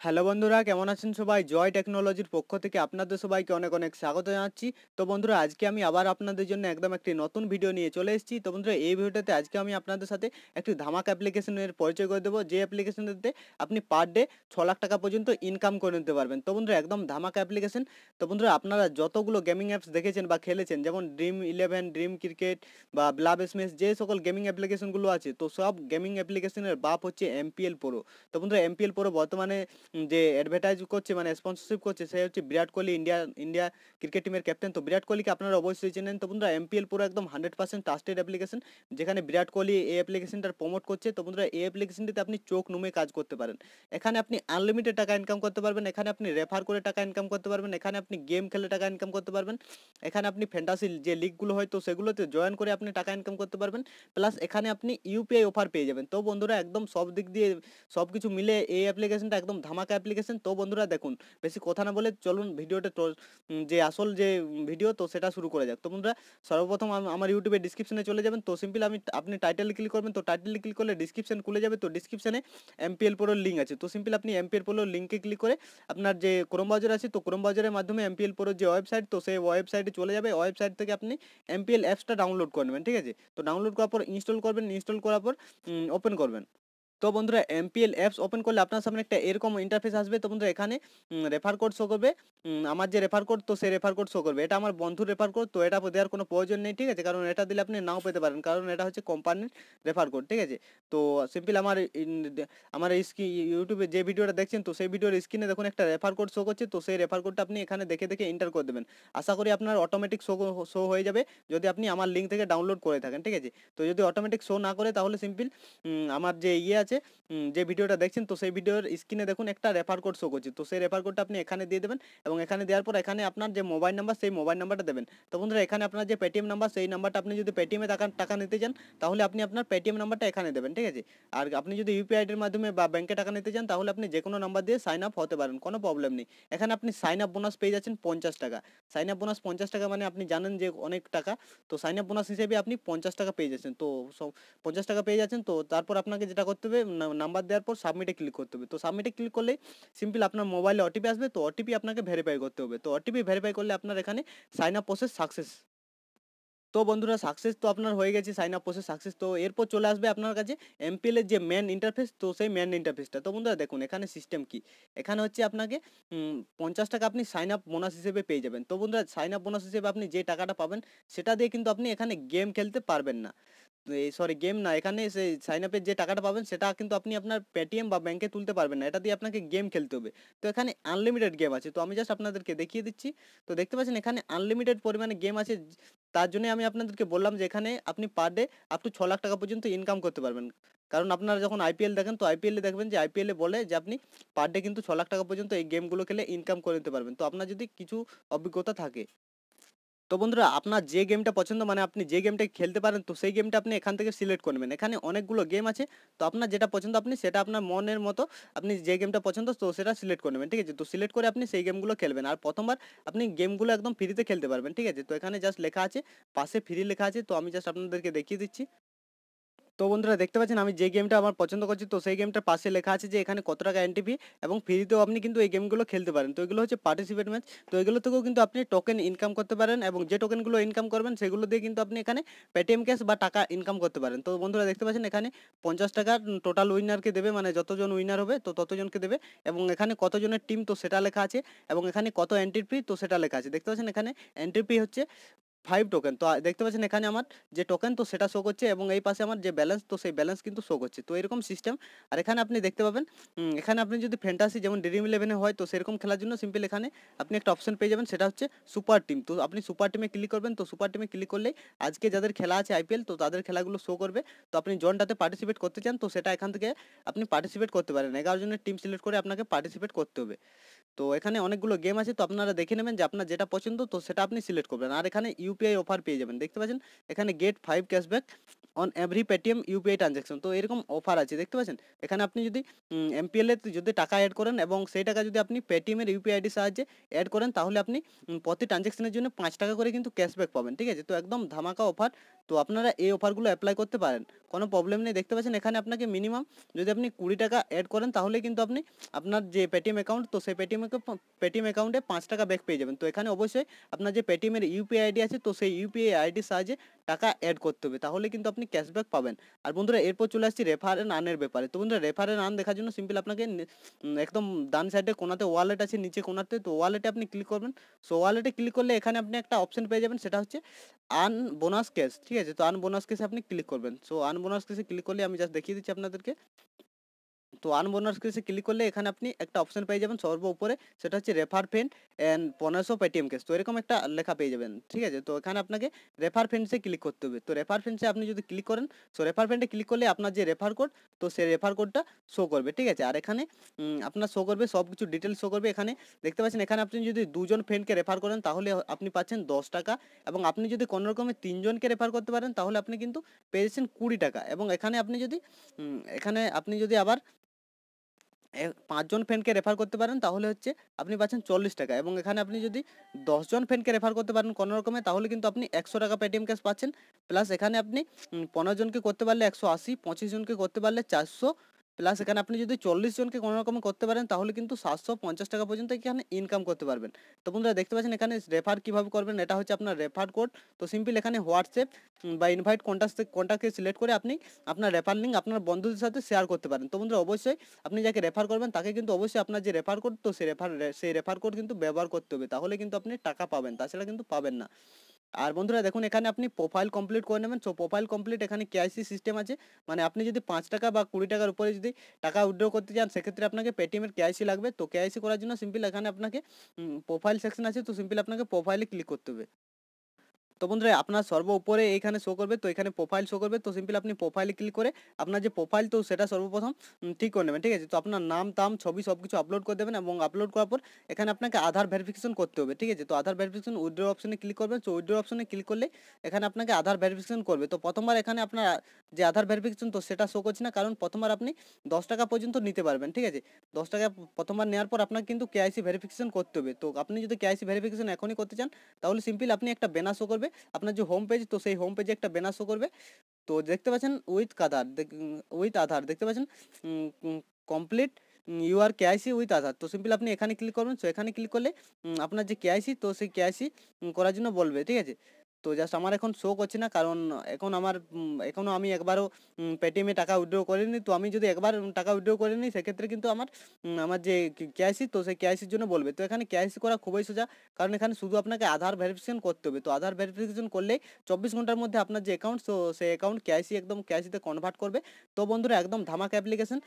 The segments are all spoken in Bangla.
হ্যালো বন্ধুরা, কেমন আছেন সবাই? জয় টেকনোলজির পক্ষ থেকে আপনাদের সবাইকে অনেক অনেক স্বাগত জানাচ্ছি। তো বন্ধুরা, আজকে আমি আবার আপনাদের জন্য একদম একটি নতুন ভিডিও নিয়ে চলে এসেছি। তো বন্ধুরা, এই ভিডিওটাতে আজকে আমি আপনাদের সাথে একটি ধামাক অ্যাপ্লিকেশনের পরিচয় করে দেবো। যে অ্যাপ্লিকেশনটাতে আপনি পার ডে ছ লাখ টাকা পর্যন্ত ইনকাম করে নিতে পারবেন। তো বন্ধুরা, একদম ধামাক অ্যাপ্লিকেশন। তো বন্ধুরা, আপনারা যতগুলো গেমিং অ্যাপস দেখেছেন বা খেলেছেন, যেমন ড্রিম ইলেভেন, ড্রিম ক্রিকেট বা ব্লাব স্মেস যে সকল গেমিং অ্যাপ্লিকেশনগুলো আছে, তো সব গেমিং অ্যাপ্লিকেশনের বাপ হচ্ছে এমপিএল প্রো। তো বন্ধুরা, এমপিএল প্রো বর্তমানে যে অ্যাডভার্টাইজ করছে মানে স্পন্সরশিপ করছে, সে হচ্ছে Virat Kohli India India cricket টিমের ক্যাপ্টেন তো বিরাট কোহলিকে আপনারা অবশ্যই চেনেন তো বন্ধুরা এমপিএল পুরো একদম হান্ড্রেড পার্সেন্ট ট্রাস্টেড অ্যাপ্লিকেশন যেখানে বিরাট কোহলি এই অ্যাপ্লিকেশনটার প্রমোট করছে। তো বন্ধুরা, এই অ্যাপ্লিকেশনটিতে আপনি চোখ নুমে কাজ করতে পারেন। এখানে আপনি আনলিমিটেড টাকা ইনকাম করতে পারবেন। এখানে আপনি রেফার করে টাকা ইনকাম করতে পারবেন। এখানে আপনি গেম খেলে টাকা ইনকাম করতে পারবেন। এখানে আপনি ফ্যান্টাসি যে লিগগুলো হয়, তো সেগুলোতে জয়েন করে আপনি টাকা ইনকাম করতে পারবেন। প্লাস এখানে আপনি ইউপিআই অফার পেয়ে যাবেন। তো বন্ধুরা, একদম সব দিক দিয়ে সব কিছু মিলে এই অ্যাপ্লিকেশনটা একদম ধামাকা অ্যাপ্লিকেশন তো বন্ধুরা দেখুন, বেশি কথা না বলে চলুন ভিডিওটা যে আসল যে ভিডিও তো সেটা শুরু করে যাক। তো বন্ধুরা, সর্বপ্রথম আমার ইউটিউবে ডিসক্রিপশনে চলে যাবেন। তো সিম্পল আমি আপনি টাইটেল ক্লিক করবেন। তো টাইটেল ক্লিক করলে ডিসক্রিপশন খুলে যাবে। তো ডিসক্রিপশনে এমপিএল প্রোর লিঙ্ক আছে। তো সিম্পল আপনি এমপিএল প্রোর লিঙ্কে ক্লিক করে আপনার যে ক্রোম ব্রাউজার আছে, তো ক্রোম ব্রাউজারের মাধ্যমে এমপিএল প্রোর যে ওয়েবসাইট তো সেই ওয়েবসাইটে চলে যাবে। ওয়েবসাইট থেকে আপনি এমপিএল অ্যাপসটা ডাউনলোড করে নেবেন, ঠিক আছে? তো ডাউনলোড করার পর ইনস্টল করবেন। ইনস্টল করার পর ওপেন করবেন। তো বন্ধুরা এমপিএল অ্যাপস ওপেন করলে আপনার সামনে একটা এরকম ইন্টারফেস আসবে। তো বন্ধুরা, এখানে রেফার কোড শো করবে। আমার যে রেফার কোড তো সেই রেফার কোড শো করবে। এটা আমার বন্ধুর রেফার কোড তো এটা দেওয়ার কোনো প্রয়োজন নেই, ঠিক আছে? কারণ এটা দিলে আপনি নাও পেতে পারেন। কারণ এটা হচ্ছে কোম্পানির রেফার কোড ঠিক আছে? তো সিম্পল আমার আমার ইউটিউবে যে ভিডিওটা দেখছেন, তো সেই ভিডিওর স্ক্রিনে দেখুন, একটা রেফার কোড শো করছে। তো সেই রেফার কোডটা আপনি এখানে দেখে দেখে এন্টার করে দেবেন। আশা করি আপনার অটোমেটিক শো শো হয়ে যাবে। যদি আপনি আমার লিঙ্ক থেকে ডাউনলোড করে থাকেন, ঠিক আছে? তো যদি অটোমেটিক শো না করে, তাহলে সিম্পল আমার যে ইয়ে আছে। যে ভিডিওটা দেখছেন, তো সেই ভিডিওর স্ক্রিনে দেখুন একটা রেফার কোড শো করছে। তো সেই রেফার কোডটা আপনি এখানে দিয়ে দেবেন এবং এখানে দেওয়ার পর এখানে আপনার যে মোবাইল নাম্বার সেই মোবাইল নাম্বারটা দেবেন। তো বন্ধুরা, এখানে আপনার যে পেটিএম নাম্বার সেই নাম্বারটা আপনি যদি পেটিএমে টাকা টাকা নিতে চান, তাহলে আপনি আপনার পেটিএম নাম্বারটা এখানে দেবেন, ঠিক আছে? আর আপনি যদি ইউপিআই আইডির মাধ্যমে বা ব্যাংকে টাকা নিতে চান, তাহলে আপনি যে কোনো নাম্বার দিয়ে সাইন আপ হতে পারেন, কোনো প্রবলেম নেই। এখানে আপনি সাইন আপ বোনাস পেয়ে যাচ্ছেন পঞ্চাশ টাকা। সাইন আপ বোনাস পঞ্চাশ টাকা মানে আপনি জানেন যে অনেক টাকা, তো সাইন আপ বোনাস হিসেবে আপনি পঞ্চাশ টাকা পেয়ে যাচ্ছেন। তো পঞ্চাশ টাকা পেয়ে যাচ্ছেন, তো তারপর আপনাকে যেটা করতে হবে নাম্বার দেওয়ার পর সাবমিটে ক্লিক করতে হবে। তো সাবমিটে ক্লিক করলে সিম্পল আপনার মোবাইলে ওটিপি আসবে, তো ওটিপি আপনাকে ভেরিফাই করতে হবে। তো ওটিপি ভেরিফাই করলে আপনার এখানে সাইন আপ প্রসেস সাকসেস তো বন্ধুরা সাকসেস তো আপনার হয়ে গেছে সাইন আপ প্রসেস সাকসেস তো এরপর চলে আসবে আপনার কাছে এমপিএলের যে মেন ইন্টারফেস তো সেই মেন ইন্টারফেসটা তো বন্ধুরা, দেখুন, এখানে সিস্টেম কি? এখানে হচ্ছে আপনাকে পঞ্চাশ টাকা আপনি সাইন আপ বোনাস হিসেবে পেয়ে যাবেন। তো বন্ধুরা সাইন আপ বোনাস হিসেবে আপনি যে টাকাটা পাবেন, সেটা দিয়ে কিন্তু আপনি এখানে গেম খেলতে পারবেন না। সরি গেম না, এখানে সেই সাইন আপের যে টাকাটা পাবেন, সেটা কিন্তু আপনি আপনার পেটিএম বা ব্যাংকে তুলতে পারবেন না। এটা দিয়ে আপনাকে গেম খেলতে হবে। তো এখানে আনলিমিটেড গেম আছে। তো আমি জাস্ট আপনাদেরকে দেখিয়ে দিচ্ছি। তো দেখতে পাচ্ছেন, এখানে আনলিমিটেড পরিমাণে গেম আছে। তার জন্য আমি আপনাদেরকে বললাম যে, এখানে আপনি পার ডে আপ টু ছ লাখ টাকা পর্যন্ত ইনকাম করতে পারবেন। কারণ আপনারা যখন আইপিএল দেখেন, তো আইপিএলে দেখবেন যে আইপিএলে বলে যে, আপনি পার ডে কিন্তু ছ লাখ টাকা পর্যন্ত এই গেমগুলো খেলে ইনকাম করে নিতে পারবেন। তো আপনার যদি কিছু অভিজ্ঞতা থাকে তো বন্ধুরা, আপনার যে গেমটা পছন্দ মানে আপনি যে গেমটা খেলতে পারেন, তো সেই গেমটা আপনি এখান থেকে সিলেক্ট করবেন এখানে অনেকগুলো গেম আছে, তো আপনার যেটা পছন্দ আপনি সেটা আপনার মনের মতো আপনি যে গেমটা পছন্দ, তো সেটা সিলেক্ট করে নেবেন, ঠিক আছে? তো সিলেক্ট করে আপনি সেই গেমগুলো খেলবেন। আর প্রথমবার আপনি গেমগুলো একদম ফ্রিতে খেলতে পারবেন, ঠিক আছে? তো এখানে জাস্ট লেখা আছে, পাশে ফ্রি লেখা আছে, তো আমি জাস্ট আপনাদেরকে দেখিয়ে দিচ্ছি। তো বন্ধুরা দেখতে পাচ্ছেন আমি যে গেমটা আমার পছন্দ করছি, তো সেই গেমটার পাশে লেখা আছে যে এখানে কত টাকা এনটিপি এবং ফ্রিতেও আপনি কিন্তু এই গেমগুলো খেলতে পারেন। তো এগুলো হচ্ছে পার্টিসিপেট ম্যাচ তো এগুলো থেকেও কিন্তু আপনি টোকেন ইনকাম করতে পারেন এবং যে টোকেনগুলো ইনকাম করবেন সেগুলো দিয়ে কিন্তু আপনি এখানে পেটিএম ক্যাশ বা টাকা ইনকাম করতে পারেন। তো বন্ধুরা দেখতে পাচ্ছেন এখানে পঞ্চাশ টাকা টোটাল উইনারকে দেবে মানে যতজন উইনার হবে তো ততজনকে দেবে এবং এখানে কতজনের টিম তো সেটা লেখা আছে এবং এখানে কত এন্ট্রি ফি তো সেটা লেখা আছে। দেখতে পাচ্ছেন এখানে এন্ট্রি ফি হচ্ছে ফাইভ টোকেন তো দেখতে পাচ্ছেন এখানে আমার যে টোকেন তো সেটা শো করছে এবং এই পাশে আমার যে ব্যালেন্স তো সেই ব্যালেন্স কিন্তু শো করছে। তো এরকম সিস্টেম আর এখানে আপনি দেখতে পাবেন এখানে আপনি যদি ফ্যান্টাসি যেমন ড্রিম ইলেভেনে হয়, তো সেরকম খেলার জন্য সিম্পল এখানে আপনি একটা অপশন পেয়ে যাবেন, সেটা হচ্ছে সুপার টিম তো আপনি সুপার টিমে ক্লিক করবেন, তো সুপার টিমে ক্লিক করলেই আজকে যাদের খেলা আছে আইপিএল তো তাদের খেলাগুলো শো করবে। তো আপনি জনটাতে পার্টিসিপেট করতে চান, তো সেটা এখান থেকে আপনি পার্টিসিপেট করতে পারেন। এগারো জনের টিম সিলেক্ট করে আপনাকে পার্টিসিপেট করতে হবে। তো এখানে অনেকগুলো গেম আছে। তো আপনারা দেখে নেবেন যে আপনার যেটা পছন্দ, তো সেটা আপনি সিলেক্ট করবেন। আর এখানে ইউপিআই অফার পেয়ে যাবেন। দেখতে পাচ্ছেন? এখানে get five cashback on every Paytm UPI transaction তো এরকম অফার আছে। দেখতে পাচ্ছেন? এখানে আপনি যদি এমপিএল যদি টাকা অ্যাড করেন এবং সেই টাকা যদি আপনি পেটিএমের ইউপিআই আইডির সাহায্যে অ্যাড করেন, তাহলে আপনি প্রতি ট্রানজ্যাকশনের জন্য পাঁচ টাকা করে কিন্তু ক্যাশব্যাক পাবেন। ঠিক আছে? তো একদম ধামাকা অফার তো আপনারা এই অফারগুলো অ্যাপ্লাই করতে পারেন। কোনো প্রবলেম নেই। দেখতে পাচ্ছেন এখানে আপনাকে মিনিমাম যদি আপনি কুড়ি টাকা অ্যাড করেন, তাহলে কিন্তু আপনি আপনার যে পেটিএম অ্যাকাউন্ট তো সেই পেটিএম পেটিএম অ্যাকাউন্টে পাঁচ টাকা ব্যাক পেয়ে যাবেন। তো এখানে অবশ্যই আপনার যে পেটিএমের ইউপিআই আইডি আছে, তো সেই ইউপিআই আইডির সাহায্যে টাকা অ্যাড করতে হবে। তাহলে কিন্তু আপনি ক্যাশব্যাক পাবেন। আর বন্ধুরা, এরপর চলে আসছি রেফার অ্যান্ড আর্নের ব্যাপারে। তো বন্ধুরা রেফার অ্যান্ড আর্ন দেখার জন্য সিম্পল আপনাকে একদম ডান সাইডে কোনাতে ওয়ালেট আছে, নিচে কোনাতে, তো ওয়ালেটে আপনি ক্লিক করবেন। সো ওয়ালেটে ক্লিক করলে এখানে আপনি একটা অপশন পেয়ে যাবেন, সেটা হচ্ছে আন বোনাস ক্যাশ ঠিক আছে, তো আন বোনাস কেসে আপনি ক্লিক করবেন। সো আন বোনাস কেসে ক্লিক করলে আমি জাস্ট দেখিয়ে দিচ্ছি আপনাদেরকে। তো আনবোনাস কেসে ক্লিক করলে এখানে আপনি একটা অপশন পেয়ে যাবেন সর্ব উপরে, সেটা হচ্ছে রেফার ফ্রেন্ড অ্যান্ড পনেরোশো পেটিএম কেস তো এরকম একটা লেখা পেয়ে যাবেন, ঠিক আছে? তো এখানে আপনাকে রেফার ফ্রেন্ডসে ক্লিক করতে হবে। তো রেফার ফ্রেন্ডসে আপনি যদি ক্লিক করেন সো রেফার ফ্রেন্ডে ক্লিক করলে আপনার যে রেফার কোড তো সেই রেফার কোডটা শো করবে, ঠিক আছে? আর এখানে আপনার শো করবে সব কিছু ডিটেলস শো করবে এখানে। দেখতে পাচ্ছেন, এখানে আপনি যদি দুজন ফ্রেন্ডকে রেফার করেন, তাহলে আপনি পাচ্ছেন দশ টাকা এবং আপনি যদি কোনো রকমের তিনজনকে রেফার করতে পারেন, তাহলে আপনি কিন্তু পেয়েছেন কুড়ি টাকা। এবং এখানে আপনি যদি এখানে আপনি যদি আবার পাঁচজন ফ্রেন্ডকে রেফার করতে পারেন, তাহলে হচ্ছে আপনি পাচ্ছেন চল্লিশ টাকা। এবং এখানে আপনি যদি দশজন ফ্রেন্ডকে রেফার করতে পারেন কোনো রকমে, তাহলে কিন্তু আপনি একশো টাকা পেটিএম ক্যাশ পাচ্ছেন। প্লাস এখানে আপনি পনেরো জনকে করতে পারলে একশো আশি, পঁচিশ জনকে করতে পারলে চারশো প্লাস এখানে আপনি যদি চল্লিশ জনকে কোনো রকম করতে পারেন, তাহলে কিন্তু সাতশো পঞ্চাশ টাকা পর্যন্ত এখানে ইনকাম করতে পারবেন। তো বন্ধুরা দেখতে পাচ্ছেন এখানে রেফার কীভাবে করবেন, এটা হচ্ছে আপনার রেফার কোড তো সিম্পল এখানে হোয়াটসঅ্যাপ বা ইনভাইট কন্ট্যাক্ট কন্ট্যাক্টকে সিলেক্ট করে আপনি আপনার রেফার লিঙ্ক আপনার বন্ধুদের সাথে শেয়ার করতে পারেন। তো বন্ধুরা অবশ্যই আপনি যাকে রেফার করবেন, তাকে কিন্তু অবশ্যই আপনার যে রেফার কোড তো সেই রেফার সেই রেফার কোড কিন্তু ব্যবহার করতে হবে। তাহলে কিন্তু আপনি টাকা পাবেন, তাছাড়া কিন্তু পাবেন না। আর বন্ধুরা দেখুন, এখানে আপনি প্রোফাইল কমপ্লিট করে নেবেন। সো প্রোফাইল কমপ্লিট এখানে কেআইসি সিস্টেম আছে। মানে আপনি যদি পাঁচ টাকা বা কুড়ি টাকার উপরে যদি টাকা উইড্রো করতে চান, সেক্ষেত্রে আপনাকে পেটিএমের কেআইসি লাগবে। তো কেআইসি করার জন্য সিম্পল এখানে আপনাকে প্রোফাইল সেকশন আছে। তো সিম্পল আপনাকে প্রোফাইলে ক্লিক করতে হবে। তো বন্ধুরা, আপনার সর্ব উপরে এইখানে শো করবে, তো এখানে প্রোফাইল শো করবে, তো সিম্পল আপনি প্রোফাইলে ক্লিক করে আপনার যে প্রোফাইল তো সেটা সর্বপ্রথম ঠিক করে নেবেন, ঠিক আছে? তো আপনার নাম তাম ছবি সব কিছু আপলোড করে দেবেন এবং আপলোড করার পর এখানে আপনাকে আধার ভেরিফিকেশন করতে হবে, ঠিক আছে? তো আধার ভেরিফিকেশন উইড্রো অপশনে ক্লিক করবেন, তো উইড্রো অপশনে ক্লিক করলে এখানে আপনাকে আধার ভেরিফিকেশন করবে। তো প্রথমবার এখানে আপনার যে আধার ভেরিফিকেশন তো সেটা শো করছে না, কারণ প্রথমবার আপনি দশ টাকা পর্যন্ত নিতে পারবেন, ঠিক আছে? দশ টাকা প্রথমবার নেওয়ার পর আপনাকে কিন্তু কেআইসি ভেরিফিকেশন করতে হবে, তো আপনি যদি কেআইসি ভেরিফিকেশন এখনই করতে চান, তাহলে সিম্পল আপনি একটা ব্যানার শো করবে আপনার যে হোম পেজ তো সেই হোম পেজে একটা ব্যানার শো করবে। তো দেখতে পাচ্ছেন উইথ আধার উইথ আধার, দেখতে পাচ্ছেন complete your KYC with Aadhaar. তো সিম্পল আপনি এখানে ক্লিক করবেন। তো এখানে ক্লিক করলে আপনার যে কেআইসি তো সেই কেআইসি করার জন্য বলবে, ঠিক আছে? তো জাস্ট আমার এখন শো করছে না, কারণ এখন আমার এখনও আমি একবারও পেটিএমে টাকা উইড্রো করিনি। তো আমি যদি একবার টাকা উইড্রো করে নিই সেক্ষেত্রে কিন্তু আমার আমার যে কেআইসি তো সেই কেআইসির জন্য বলবে। তো এখানে কেআইসি করা খুবই সোজা, কারণ এখানে শুধু আপনাকে আধার ভেরিফিকেশন করতে হবে। তো আধার ভেরিফিকেশন করলে চব্বিশ ঘণ্টার মধ্যে আপনার যে অ্যাকাউন্ট তো সেই অ্যাকাউন্ট কেআইসি একদম কেআইসিতে কনভার্ট করবে। তো বন্ধুরা, একদম ধামাক অ্যাপ্লিকেশন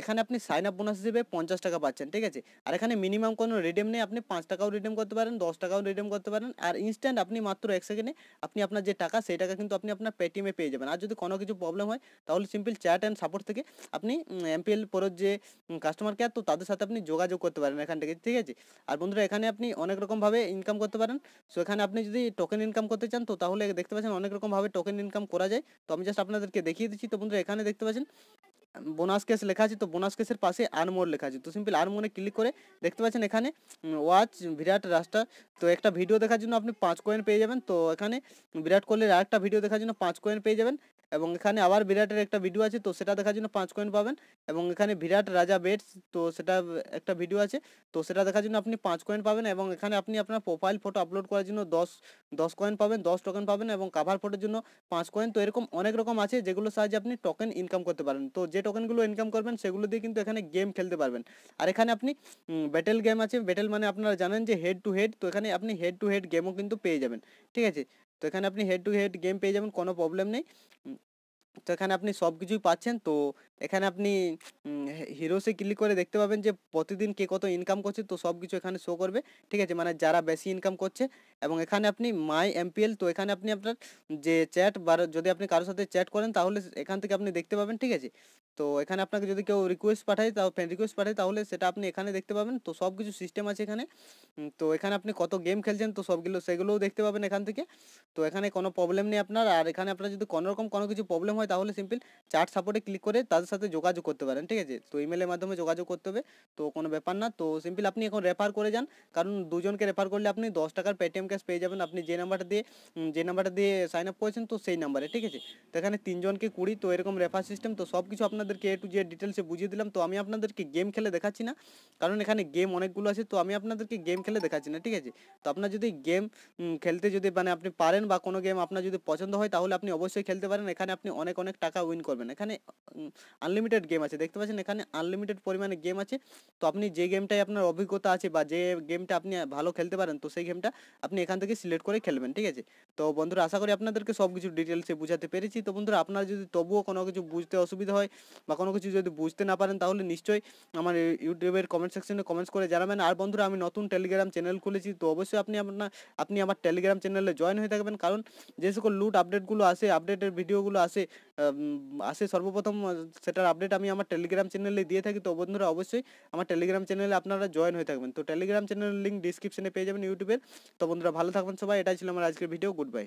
এখানে আপনি সাইন আপ বোনাস হিসেবে পঞ্চাশ টাকা পাচ্ছেন, ঠিক আছে? আর এখানে মিনিমাম কোনো রিডিম নেই, আপনি পাঁচ টাকাও রিডিম করতে পারেন, দশ টাকাও রিডিম করতে পারেন। আর ইনস্ট্যান্ট আপনি মাত্র এক সেকেন্ডে আপনি আপনার যে টাকা সেই টাকা কিন্তু আপনি আপনার পেটিএমে পেয়ে যাবেন। আর যদি কোনো কিছু প্রবলেম হয়, তাহলে সিম্পল চ্যাট অ্যান্ড সাপোর্ট থেকে আপনি এমপিএল পরের যে কাস্টমার কেয়ার তো তাদের সাথে আপনি যোগাযোগ করতে পারেন এখান থেকে, ঠিক আছে? আর বন্ধুরা, এখানে আপনি অনেক রকমভাবে ইনকাম করতে পারেন। সো এখানে আপনি যদি টোকেন ইনকাম করতে চান, তো তাহলে দেখতে পাচ্ছেন অনেক রকমভাবে টোকেন ইনকাম করা যায়। তো আমি জাস্ট আপনাদেরকে দেখিয়ে দিচ্ছি। তো বন্ধুরা, এখানে দেখতে পাচ্ছেন বোনাস কেস লেখা আছে, তো বোনাস কেসের পাশে আনমোর লেখা আছে। তো সিম্পল আনমোরে ক্লিক করে দেখতে পাচ্ছেন এখানে ওয়াচ বিরাট রাস্তা। তো একটা ভিডিও দেখার জন্য আপনি পাঁচ কয়েন পেয়ে যাবেন। তো এখানে বিরাট কোহলির আরেকটা ভিডিও দেখার জন্য পাঁচ কয়েন পেয়ে যাবেন। এবং এখানে আবার বিরাটের একটা ভিডিও আছে, তো সেটা দেখার জন্য পাঁচ কয়েন পাবেন। এবং এখানে বিরাট, রাজা বেটস তো সেটা একটা ভিডিও আছে, তো সেটা দেখার জন্য আপনি পাঁচ কয়েন পাবেন এবং এখানে আপনি আপনার প্রোফাইল ফটো আপলোড করার জন্য দশ দশ কয়েন পাবেন, দশ টোকেন পাবেন এবং কাভার ফটোর জন্য পাঁচ কয়েন তো এরকম অনেক রকম আছে যেগুলোর সাহায্যে আপনি টোকেন ইনকাম করতে পারেন। তো যে টোকেনগুলো ইনকাম করবেন সেগুলো দিয়ে কিন্তু এখানে গেম খেলতে পারবেন। আর এখানে আপনি ব্যাটেল গেম আছে। ব্যাটেল মানে আপনারা জানেন যে হেড টু হেড তো এখানে আপনি হেড টু হেড গেমও কিন্তু পেয়ে যাবেন। ঠিক আছে? তো এখানে আপনি হেড টু হেড গেম পেয়ে যাবেন, কোনো প্রবলেম নেই। তো এখানে আপনি সব কিছুই পাচ্ছেন। তো এখানে আপনি হিরোসে ক্লিক করে দেখতে পাবেন যে প্রতিদিন কে কত ইনকাম করছে। তো সব কিছু এখানে শো করবে। ঠিক আছে? মানে যারা বেশি ইনকাম করছে। এবং এখানে আপনি মাই এমপিএল তো এখানে আপনি আপনার যে চ্যাট বা যদি আপনি কারোর সাথে চ্যাট করেন, তাহলে এখান থেকে আপনি দেখতে পাবেন। ঠিক আছে? তো এখানে আপনাকে যদি কেউ রিকোয়েস্ট পাঠায়, তাও ফ্রেন্ড রিকোয়েস্ট পাঠায়, তাহলে সেটা আপনি এখানে দেখতে পাবেন। তো সব কিছু সিস্টেম আছে এখানে। তো এখানে আপনি কত গেম খেলছেন, তো সবগুলো, সেগুলোও দেখতে পাবেন এখান থেকে। তো এখানে কোনো প্রবলেম নেই আপনার। আর এখানে আপনার যদি কোনো রকম কোনো কিছু প্রবলেম হয়, তাহলে সিম্পল চার্ট সাপোর্টে ক্লিক করে তাদের সাথে যোগাযোগ করতে পারেন, ঠিক আছে? তো ইমেলের মাধ্যমে যোগাযোগ করতে হবে। তো কোনো ব্যাপার না। তো সিম্পল আপনি এখন রেফার করে যান। কারণ দুজনকে রেফার করলে আপনি দশ টাকার পেটিএম ক্যাশ পেয়ে যাবেন। আপনি যে নাম্বারটা দিয়ে যে নাম্বারটা দিয়ে সাইন আপ করেছেন, তো সেই নাম্বারে ঠিক আছে? তো এখানে তিনজনকে কুড়ি, তো এরকম রেফার সিস্টেম তো সব কিছু আপনাদেরকে এ টু জেড ডিটেলসে বুঝিয়ে দিলাম। তো আমি আপনাদেরকে গেম খেলে দেখাচ্ছি না, কারণ এখানে গেম অনেকগুলো আছে, তো আমি আপনাদেরকে গেম খেলে দেখাচ্ছি না, ঠিক আছে? তো আপনার যদি গেম খেলতে যদি মানে আপনি পারেন বা কোনো গেম আপনার যদি পছন্দ হয়, তাহলে আপনি অবশ্যই খেলতে পারেন। এখানে আপনি অনেক অনেক টাকা উইন করবেন। এখানে আনলিমিটেড গেম আছে, দেখতে পাচ্ছেন? এখানে আনলিমিটেড পরিমাণে গেম আছে। তো আপনি যে গেমটায় আপনার অভিজ্ঞতা আছে বা যে গেমটা আপনি ভালো খেলতে পারেন, তো সেই গেমটা আপনি এখান থেকে সিলেক্ট করে খেলবেন, ঠিক আছে? তো বন্ধুরা, আশা করি আপনাদেরকে সব কিছু ডিটেলসে বুঝাতে পেরেছি। তো বন্ধুরা, আপনারা যদি তবুও কোনো কিছু বুঝতে অসুবিধা হয় বা কোনো কিছু যদি বুঝতে না পারেন, তাহলে নিশ্চয়ই আমার ইউটিউবের কমেন্ট সেকশনে কমেন্টস করে জানাবেন। আর বন্ধুরা, আমি নতুন টেলিগ্রাম চ্যানেল খুলেছি, তো অবশ্যই আপনি আপনার, আপনি আমার টেলিগ্রাম চ্যানেলে জয়েন হয়ে থাকবেন। কারণ যে সকল লুট আপডেটগুলো আসে আপডেটের ভিডিওগুলো আসে আসে সর্বপ্রথম, সেটার আপডেট আমি আমার টেলিগ্রাম চ্যানেলে দিয়ে থাকি। তো বন্ধুরা, অবশ্যই আমার টেলিগ্রাম চ্যানেলে আপনারা জয়েন হয়ে থাকবেন। তো টেলিগ্রাম চ্যানেলের লিঙ্ক ডিসক্রিপশনে পেয়ে যাবেন ইউটিউবের। তো বন্ধুরা, ভালো থাকবেন সবাই। এটাই ছিল আমার আজকের ভিডিও গুড বাই